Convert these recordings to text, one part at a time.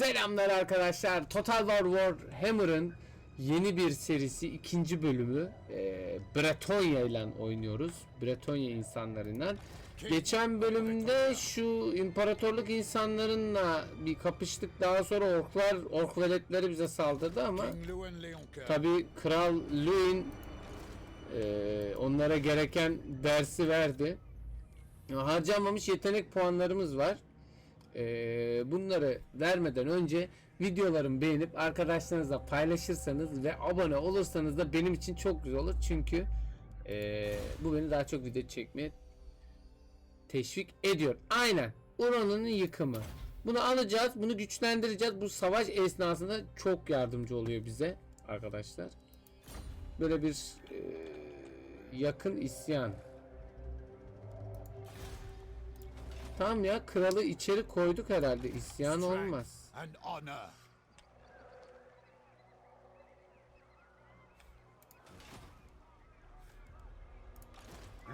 Selamlar arkadaşlar. Total War Warhammer'ın yeni bir serisi ikinci bölümü e, Bretonya ile oynuyoruz. Bretonya insanlarından. Geçen bölümde şu imparatorluk insanlarınla bir kapıştık. Daha sonra orklar, ork veletleri bize saldırdı ama tabi Kral Louis'in e, onlara gereken dersi verdi. Harcanmamış yetenek puanlarımız var. Ee, bunları vermeden önce videolarımı beğenip arkadaşlarınızla paylaşırsanız ve abone olursanız da benim için çok güzel olur. Çünkü ee, bu beni daha çok video çekmeye teşvik ediyor. Aynen. Uran'ın yıkımı. Bunu alacağız. Bunu güçlendireceğiz. Bu savaş esnasında çok yardımcı oluyor bize arkadaşlar. Böyle bir ee, yakın isyan. Tamam ya kralı içeri koyduk herhalde. İsyan olmaz.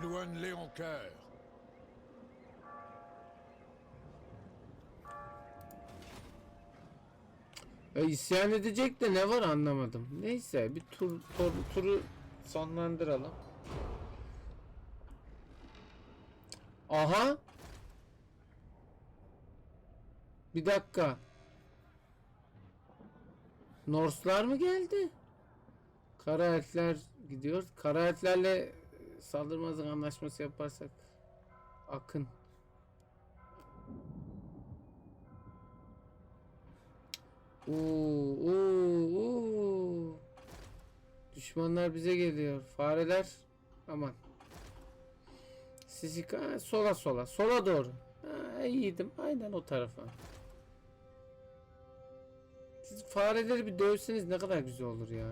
Louis Leoncoeur. E, isyan edecek de ne var anlamadım. Neyse bir tur, tur turu sonlandıralım. Aha. Bir dakika. Norslar mı geldi? Kara elfler gidiyor. Kara elflerle saldırmazlık anlaşması yaparsak akın. Oo, oo, oo. Düşmanlar bize geliyor. Fareler aman. Sizi ha, sola sola sola doğru. Ha, iyiydim. Aynen o tarafa. Siz fareleri bir dövseniz ne kadar güzel olur ya.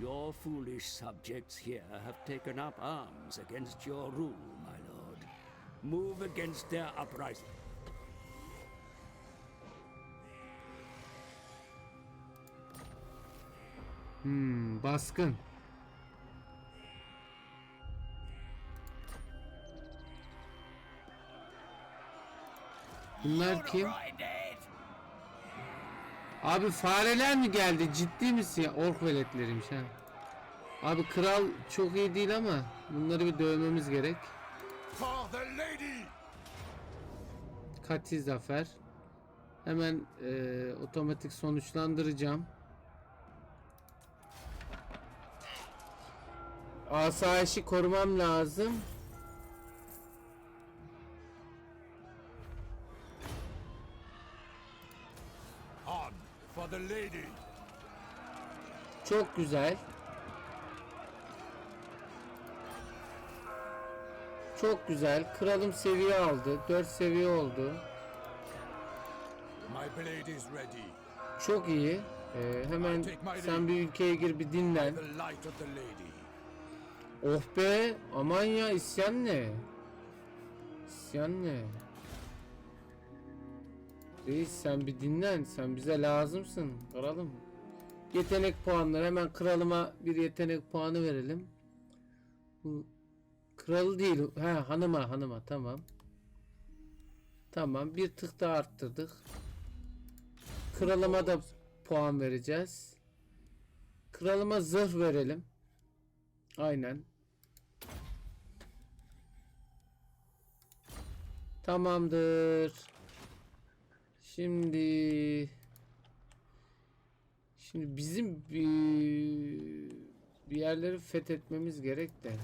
Your foolish subjects here have taken up arms against your rule, my lord. Move against their uprising. Hmm, baskın. Bunlar kim? Abi fareler mi geldi? Ciddi misin ya? Ork veletleriymiş ha. Abi kral çok iyi değil ama bunları bir dövmemiz gerek. Kati zafer. Hemen e, otomatik sonuçlandıracağım. Asayişi korumam lazım. Çok güzel. Çok güzel. Kralım seviye aldı. 4 seviye oldu. Çok iyi. Ee, hemen sen bir ülkeye gir bir dinlen. Oh be aman ya isyan ne? İsyan ne? Reis sen bir dinlen sen bize lazımsın kralım. Yetenek puanları hemen kralıma bir yetenek puanı verelim. Bu kralı değil ha hanıma hanıma tamam. Tamam bir tık daha arttırdık. Kralıma da puan vereceğiz. Kralıma zırh verelim. Aynen. Tamamdır. Şimdi Şimdi bizim bir, bir yerleri fethetmemiz gerek de.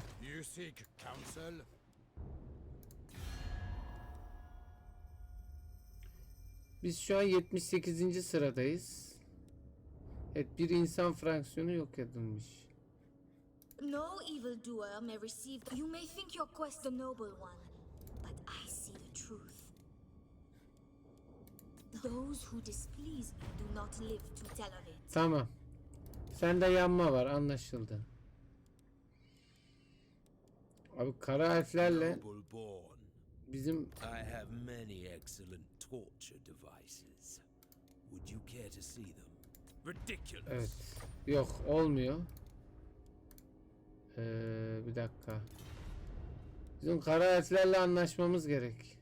Biz şu an 78. sıradayız. Evet bir insan fraksiyonu yok edilmiş. No evildoer may receive. You may think your quest a noble one, but I see the truth. Those who displease me do not live to tell of it. Tamam. Sende yanma var anlaşıldı. Abi kara harflerle bizim I have many excellent torture devices. Would you care to see them? Ridiculous. Evet. Yok olmuyor. Ee, bir dakika. Bizim kara elflerle anlaşmamız gerek.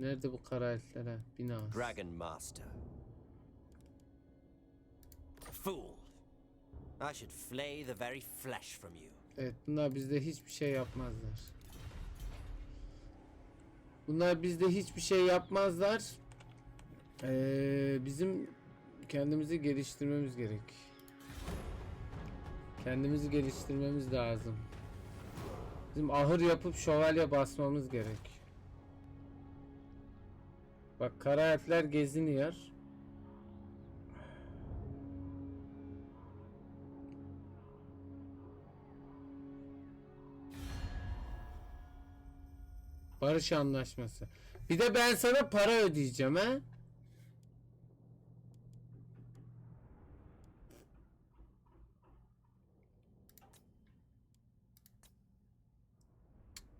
Nerede bu kara? Bina. Dragon Master. Fool! I should flay the very flesh from you. Evet bunlar bizde hiçbir şey yapmazlar. Bunlar bizde hiçbir şey yapmazlar. Ee, bizim kendimizi geliştirmemiz gerek. Kendimizi geliştirmemiz lazım. Bizim ahır yapıp şövalye basmamız gerek. Bak kara elfler geziniyor. Barış anlaşması. Bir de ben sana para ödeyeceğim ha.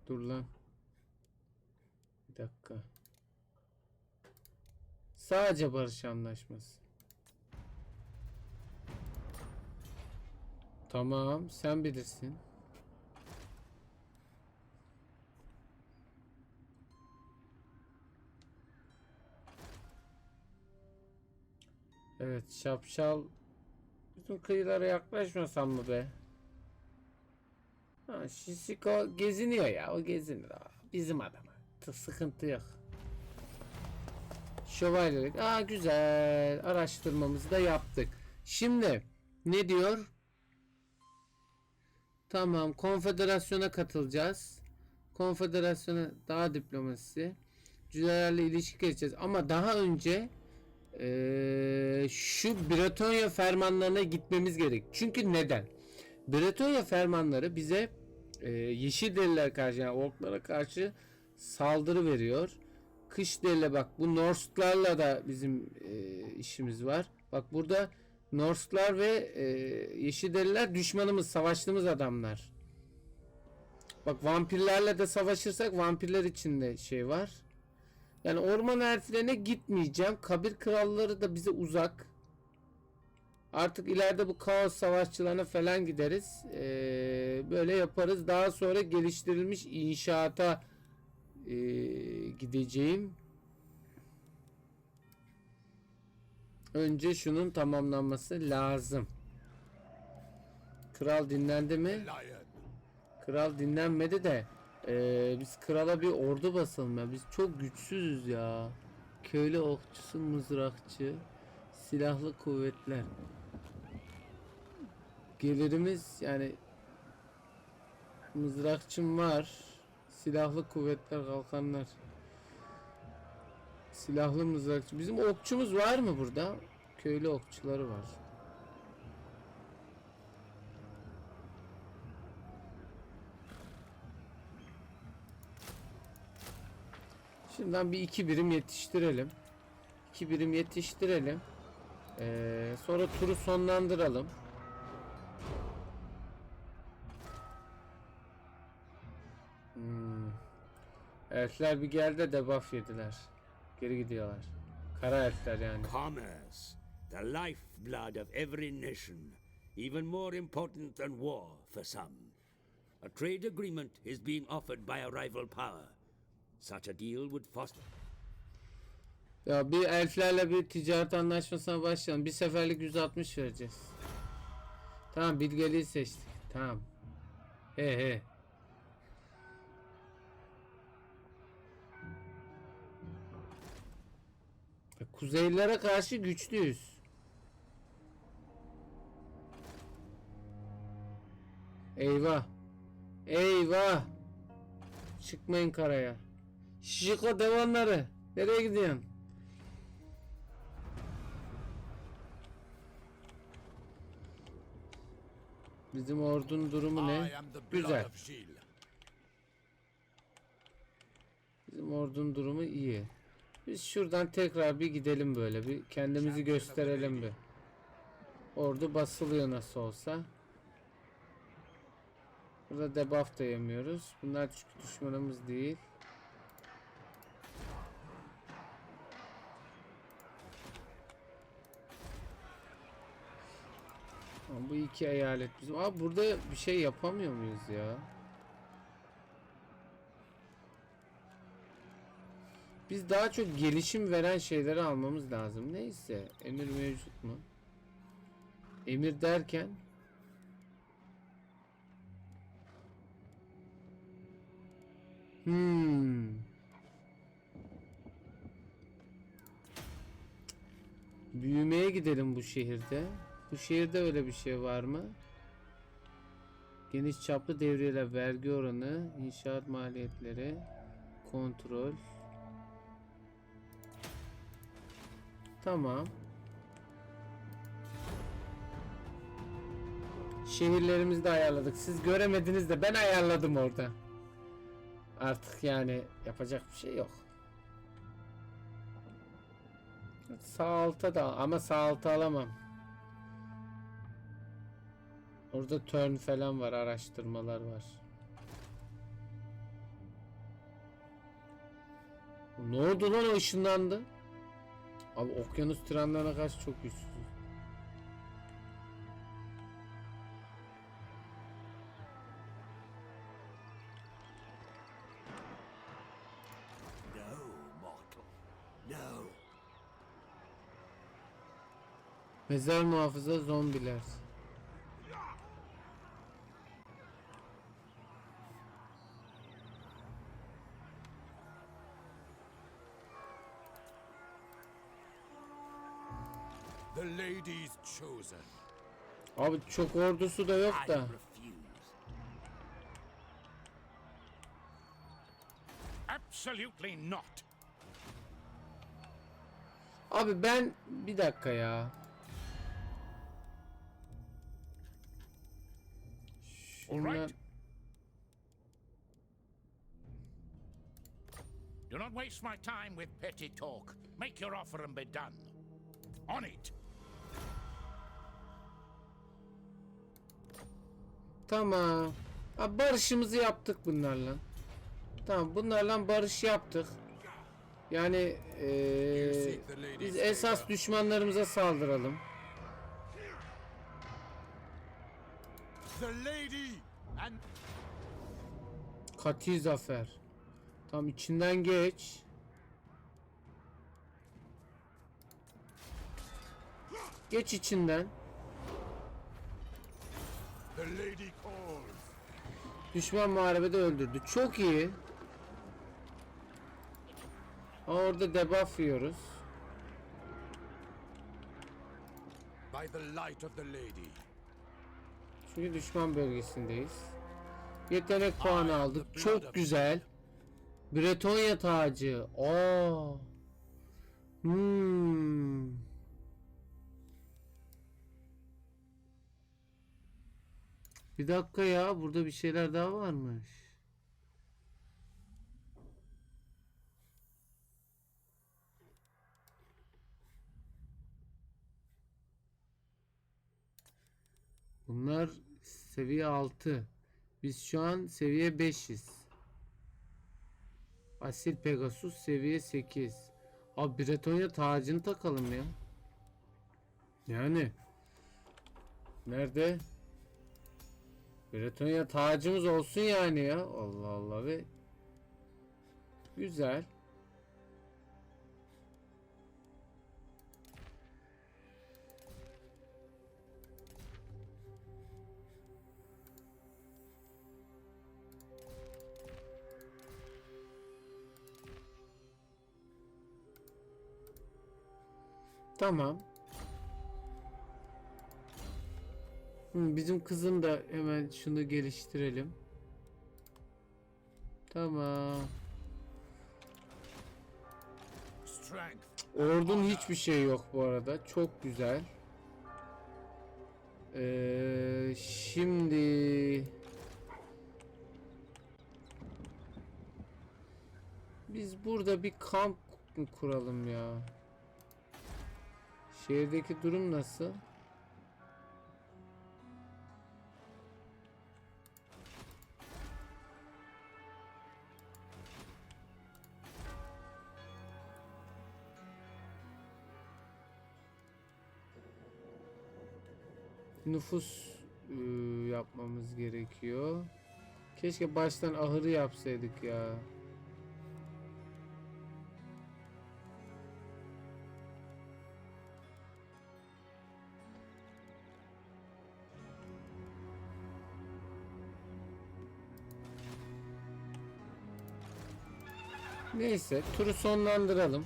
Dur lan. Bir dakika. Sadece barış anlaşması. Tamam, sen bilirsin. Evet şapşal bütün kıyılara yaklaşmasam mı be? Ha, Şisiko geziniyor ya o gezinir. Bizim adam. Tık sıkıntı yok. Şövalyelik. Aa güzel. Araştırmamızı da yaptık. Şimdi ne diyor? Tamam konfederasyona katılacağız. Konfederasyona daha diplomasisi. Cücelerle ilişki geçeceğiz. Ama daha önce eee, şu Bretonya fermanlarına gitmemiz gerek. Çünkü neden? Bretonya fermanları bize eee yeşil deliler karşı yani orklara karşı saldırı veriyor. Kış deliler bak bu Norse'larla da bizim eee, işimiz var. Bak burada Norse'lar ve eee yeşil deliler düşmanımız, savaştığımız adamlar. Bak vampirlerle de savaşırsak vampirler için de şey var. Yani orman elflerine gitmeyeceğim. Kabir kralları da bize uzak. Artık ileride bu kaos savaşçılarına falan gideriz. Ee, böyle yaparız. Daha sonra geliştirilmiş inşaata ee, gideceğim. Önce şunun tamamlanması lazım. Kral dinlendi mi? Kral dinlenmedi de eee, biz krala bir ordu basalım ya. Biz çok güçsüzüz ya. Köylü okçusu, mızrakçı, silahlı kuvvetler. Gelirimiz yani mızrakçım var. Silahlı kuvvetler, kalkanlar. Silahlı mızrakçı. Bizim okçumuz var mı burada? Köylü okçuları var. Şimdiden bir iki birim yetiştirelim. İki birim yetiştirelim. Ee, sonra turu sonlandıralım. Elfler bir geldi de buff yediler. Geri gidiyorlar. Kara elfler yani. Commerce, the lifeblood of every nation, even more important than war for some. A trade agreement is being offered by a rival power. Such a deal would foster. Ya bir elflerle bir ticaret anlaşmasına başlayalım. Bir seferlik 160 vereceğiz. Tamam bilgeliği seçtik. Tamam. He he. Kuzeylilere karşı güçlüyüz. Eyvah. Eyvah. Çıkmayın karaya. Şişiko devanları. Nereye gidiyorsun? Bizim ordunun durumu ne? Güzel. Bizim ordunun durumu iyi. Biz şuradan tekrar bir gidelim böyle bir kendimizi gösterelim bir. Ordu basılıyor nasıl olsa. Burada debuff da yemiyoruz. Bunlar çünkü düşmanımız değil. Ama bu iki eyalet bizim. Abi burada bir şey yapamıyor muyuz ya? Biz daha çok gelişim veren şeyleri almamız lazım. Neyse. Emir mevcut mu? Emir derken Hmm. Büyümeye gidelim bu şehirde. Bu şehirde öyle bir şey var mı? Geniş çaplı devriyeler, vergi oranı, inşaat maliyetleri, kontrol. Tamam. Şehirlerimizi de ayarladık. Siz göremediniz de ben ayarladım orada. Artık yani yapacak bir şey yok. Sağ alta da ama sağ alta alamam. Orada turn falan var, araştırmalar var. Ne oldu lan o ışınlandı? Abi okyanus trenlerine karşı çok güçsüz. No, mortal. No. Mezar muhafıza zombiler. The lady's chosen. Abi çok ordusu da yok da. Absolutely not. Abi ben bir dakika ya. Şunlar. Do not waste my time with petty talk. Make your offer and be done. On it. Tamam. Abi barışımızı yaptık bunlarla. Tamam bunlarla barış yaptık. Yani eee, biz esas düşmanlarımıza saldıralım. Kati zafer. Tam içinden geç. Geç içinden. The lady calls. Düşman muharebede öldürdü. Çok iyi. Orada debuff yiyoruz. By the light of the lady. Çünkü düşman bölgesindeyiz. Yetenek puanı aldık. Çok güzel. Bretonya tacı. Aa. Hmm. Bir dakika ya. Burada bir şeyler daha varmış. Bunlar seviye 6. Biz şu an seviye 5'iz. Asil Pegasus seviye 8. Abi Bretonya tacını takalım ya. Yani. Nerede? Bretonya tacımız olsun yani ya. Allah Allah ve güzel. Tamam. Bizim kızın da hemen şunu geliştirelim. Tamam. Ordun hiçbir şey yok bu arada. Çok güzel. Ee, şimdi biz burada bir kamp kuralım ya. Şehirdeki durum nasıl? nüfus e, yapmamız gerekiyor. Keşke baştan ahırı yapsaydık ya. Neyse turu sonlandıralım.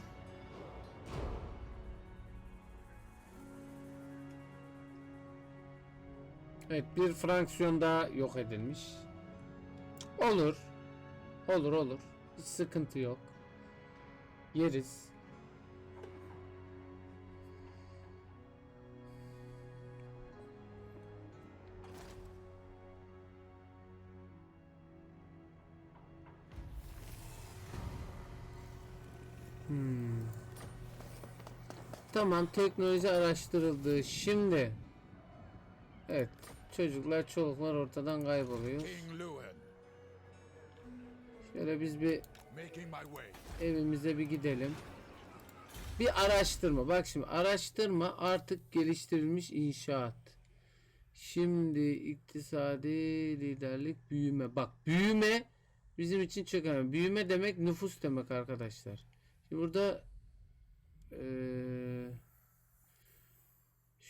Evet bir fraksiyon daha yok edilmiş. Olur. Olur olur. Hiç sıkıntı yok. Yeriz. Hmm. Tamam teknoloji araştırıldı. Şimdi Evet çocuklar çoluklar ortadan kayboluyor. Şöyle biz bir evimize bir gidelim. Bir araştırma. Bak şimdi araştırma artık geliştirilmiş inşaat. Şimdi iktisadi liderlik büyüme. Bak büyüme bizim için çok önemli. Büyüme demek nüfus demek arkadaşlar. Şimdi burada eee,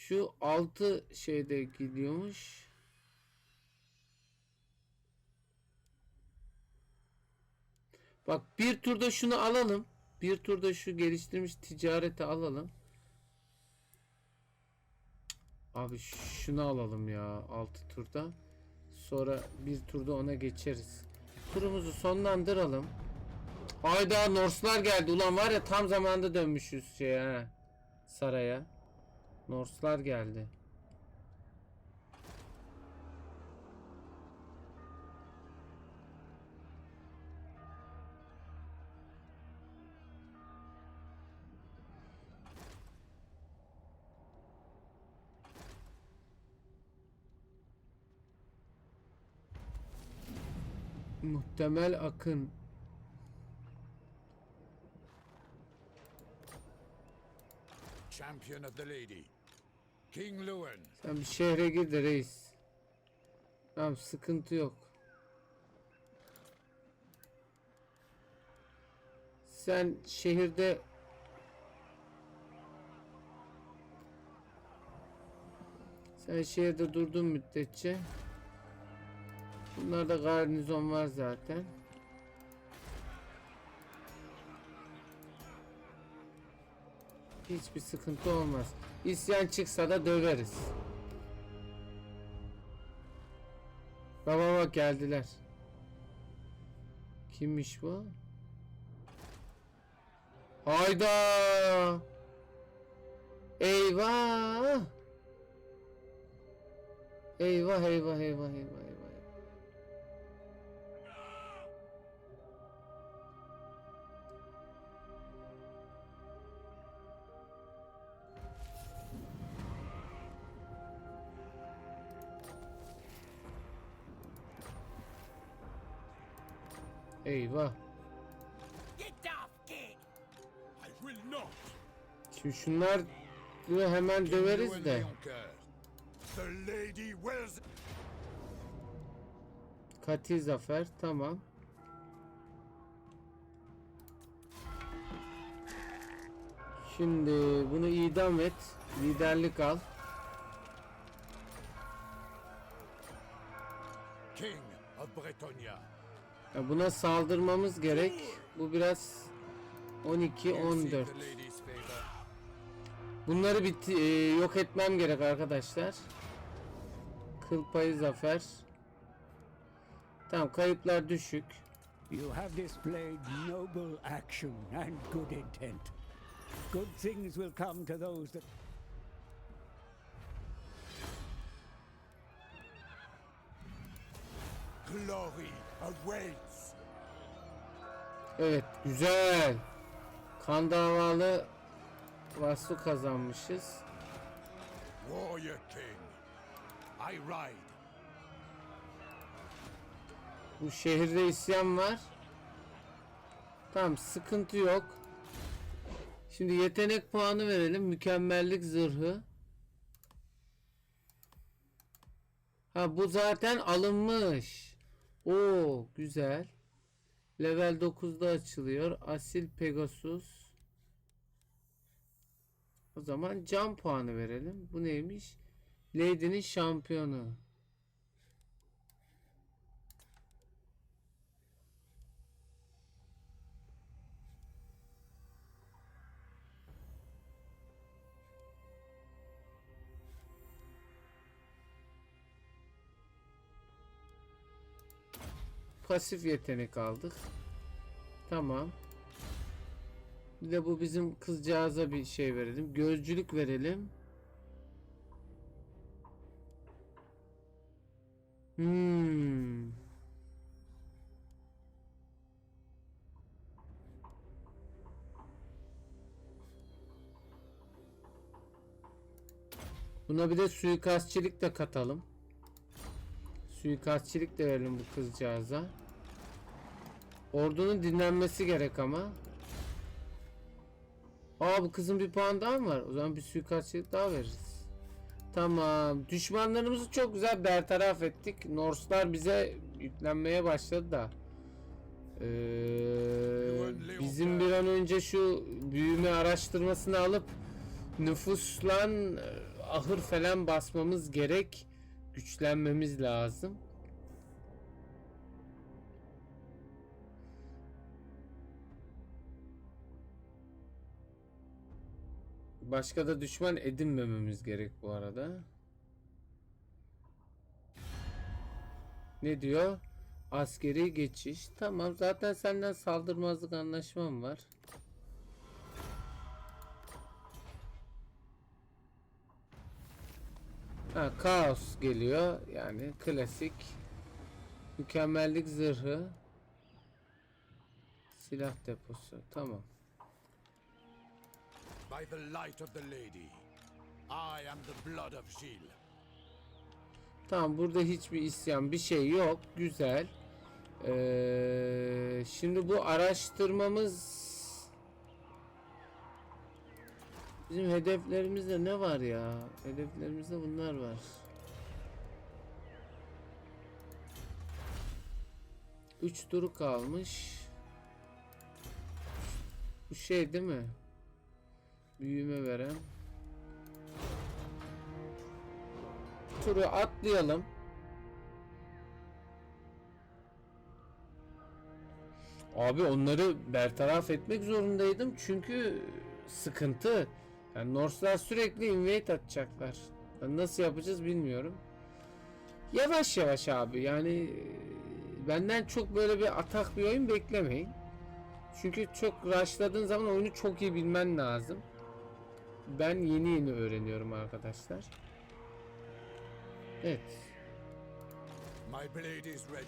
şu altı şeyde gidiyormuş. Bak bir turda şunu alalım. Bir turda şu geliştirilmiş ticareti alalım. Abi şunu alalım ya 6 turda. Sonra bir turda ona geçeriz. Turumuzu sonlandıralım. Hayda Norslar geldi. Ulan var ya tam zamanda dönmüşüz şeye ha. Saraya. Norslar geldi. Muhtemel akın. Champion of the lady. King Lewin, Sen bir şehre gir de reis. Tamam sıkıntı yok. Sen şehirde Sen şehirde durduğun müddetçe Bunlarda garnizon var zaten. Hiçbir sıkıntı olmaz. İsyan çıksa da döveriz. Baba bak geldiler. Kimmiş bu? Hayda! Eyvah! Eyvah eyvah eyvah eyvah eyvah. Eyvah. I will not. Şimdi şunlar hemen döveriz de. Leoncoeur. The lady wills. Katil zafer tamam. Şimdi bunu idam et. Liderlik al. King of Bretonia. Ya buna saldırmamız gerek. Bu biraz 12 You seek 14. the lady's favor. Bunları bit e, yok etmem gerek arkadaşlar. Kıl payı zafer. Tamam kayıplar düşük. You have displayed noble action and good intent. Good things will come to those that Glory awaits. Evet güzel. Kan davalı vasfı kazanmışız. Warrior King. I ride. Bu şehirde isyan var. Tamam sıkıntı yok. Şimdi yetenek puanı verelim. Mükemmellik zırhı. Ha bu zaten alınmış. Oo güzel. Level 9'da açılıyor. Asil Pegasus. O zaman can puanı verelim. Bu neymiş? Lady'nin şampiyonu. Pasif yetenek aldık. Tamam. Bir de bu bizim kızcağıza bir şey verelim. Gözcülük verelim. Hmm. Buna bir de suikastçilik de katalım. Suikastçilik de verelim bu kızcağıza. Ordunun dinlenmesi gerek ama. Aa bu kızın bir puan daha mı var? O zaman bir suikastçilik daha veririz. Tamam. Düşmanlarımızı çok güzel bertaraf ettik. Norse'lar bize yüklenmeye başladı da. Ee, bizim bir an önce şu büyüme araştırmasını alıp nüfusla e, ahır falan basmamız gerek. Güçlenmemiz lazım. Başka da düşman edinmememiz gerek bu arada. Ne diyor? Askeri geçiş. Tamam zaten senden saldırmazlık anlaşmam var. Ha, kaos geliyor. Yani klasik. Mükemmellik zırhı. Silah deposu. Tamam. By the light of the lady, I am the blood of Gilles. Tamam burada hiçbir isyan bir şey yok. Güzel. Ee, şimdi bu araştırmamız bizim hedeflerimizde ne var ya? Hedeflerimizde bunlar var. Üç turu kalmış. Bu şey değil mi? Büyüme veren. turu atlayalım. Abi onları bertaraf etmek zorundaydım çünkü sıkıntı. Yani Norse'lar sürekli invade atacaklar. Yani nasıl yapacağız bilmiyorum. Yavaş yavaş abi yani e, benden çok böyle bir atak bir oyun beklemeyin. Çünkü çok rushladığın zaman oyunu çok iyi bilmen lazım. Ben yeni yeni öğreniyorum arkadaşlar. Evet.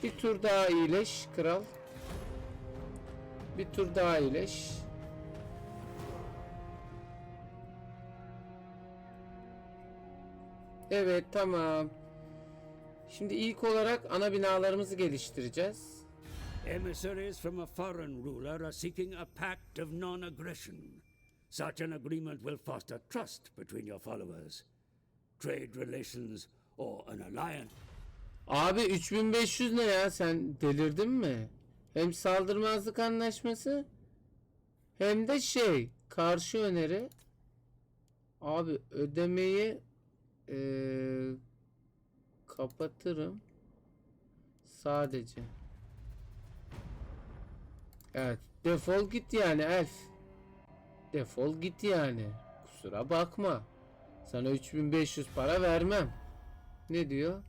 Bir tur daha iyileş kral. Bir tur daha iyileş. Evet tamam. Şimdi ilk olarak ana binalarımızı geliştireceğiz. Emissaries from a foreign ruler are seeking a pact of non-aggression. Such an agreement will foster trust between your followers. Trade relations or an alliance Abi 3500 ne ya sen delirdin mi? Hem saldırmazlık anlaşması hem de şey karşı öneri. Abi ödemeyi eee, kapatırım. Sadece. Evet defol git yani elf. Defol git yani. Kusura bakma. Sana 3500 para vermem. Ne diyor?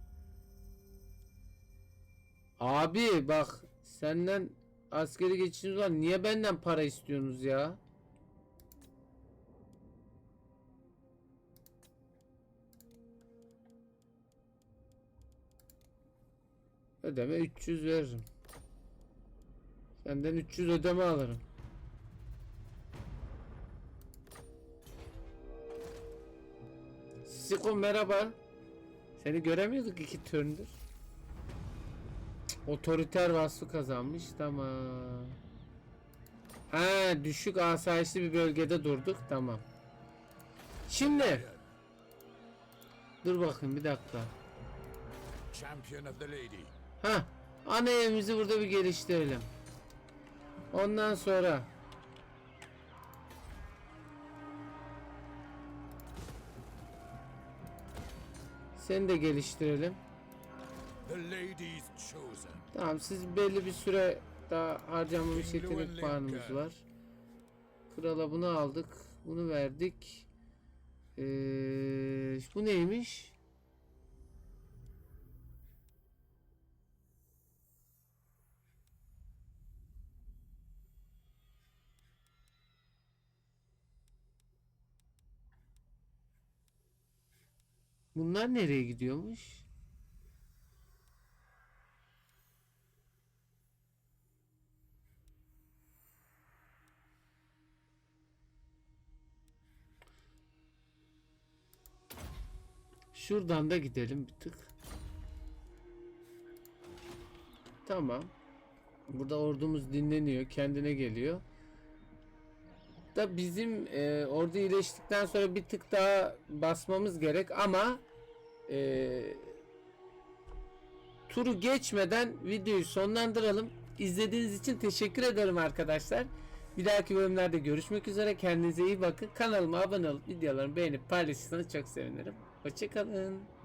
Abi bak senden askeri geçişimiz var. Niye benden para istiyorsunuz ya? Ödeme 300 veririm. Senden 300 ödeme alırım. Siko merhaba. Seni göremiyorduk iki turndür. Otoriter vasfı kazanmış. Tamam. Ha düşük asayişli bir bölgede durduk. Tamam. Şimdi dur bakayım bir dakika. Champion of the lady. Ha ana evimizi burada bir geliştirelim. Ondan sonra seni de geliştirelim. Tamam siz belli bir süre daha harcamamış yetenek puanımız var. Krala bunu aldık. Bunu verdik. Ee, bu neymiş? Bunlar nereye gidiyormuş? Şuradan da gidelim bir tık. Tamam. Burada ordumuz dinleniyor, kendine geliyor. Da bizim e, ordu iyileştikten sonra bir tık daha basmamız gerek ama e, turu geçmeden videoyu sonlandıralım. İzlediğiniz için teşekkür ederim arkadaşlar. Bir dahaki bölümlerde görüşmek üzere. Kendinize iyi bakın. Kanalıma abone olup videolarımı beğenip paylaşırsanız çok sevinirim. Hoşçakalın.